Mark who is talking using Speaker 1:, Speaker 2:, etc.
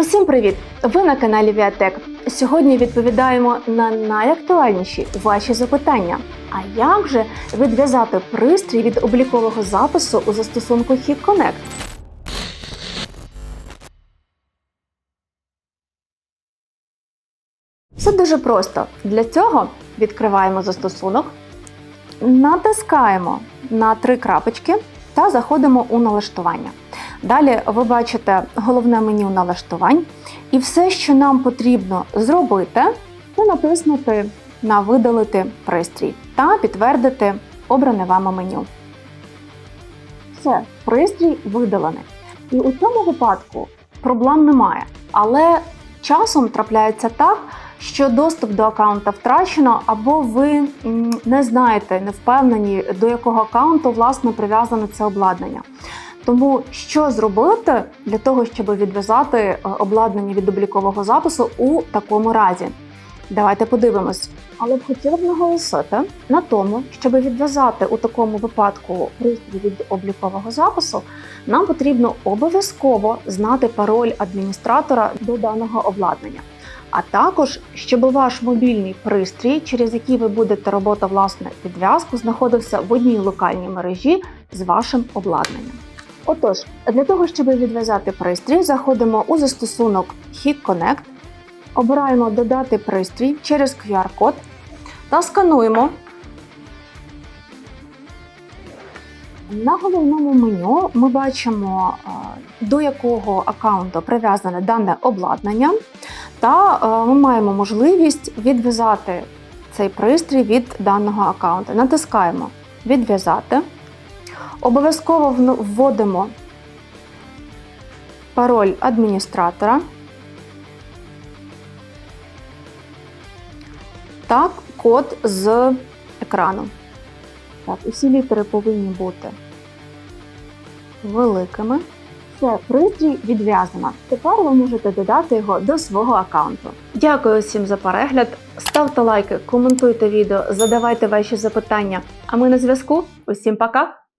Speaker 1: Усім привіт! Ви на каналі Віатек. Сьогодні відповідаємо на найактуальніші ваші запитання. А як же відв'язати пристрій від облікового запису у застосунку Hit Connect? Все дуже просто. Для цього відкриваємо застосунок, натискаємо на три крапочки та заходимо у налаштування. Далі ви бачите головне меню налаштувань, і все, що нам потрібно зробити, це натиснути на видалити пристрій та підтвердити обране вами меню. Все, пристрій видалений. І у цьому випадку проблем немає. Але часом трапляється так, що доступ до аккаунта втрачено, або ви не знаєте, не впевнені, до якого аккаунту власне прив'язане це обладнання. Тому що зробити для того, щоб відв'язати е, обладнання від облікового запису у такому разі? Давайте подивимось. Але б хотіла б наголосити на тому, щоб відв'язати у такому випадку пристрій від облікового запису, нам потрібно обов'язково знати пароль адміністратора до даного обладнання. А також, щоб ваш мобільний пристрій, через який ви будете робити власне підв'язку, знаходився в одній локальній мережі з вашим обладнанням. Отож, для того, щоб відв'язати пристрій, заходимо у застосунок Hit Connect, обираємо Додати пристрій через QR-код та скануємо. На головному меню ми бачимо, е, до якого аккаунту прив'язане дане обладнання, та е, ми маємо можливість відв'язати цей пристрій від даного аккаунту. Натискаємо Відв'язати. Обов'язково вводимо пароль адміністратора та код з екрану. Так, усі літери повинні бути великими. Все, пристрій відв'язана. Тепер ви можете додати його до свого аккаунту. Дякую всім за перегляд. Ставте лайки, коментуйте відео, задавайте ваші запитання. А ми на зв'язку. Усім пока!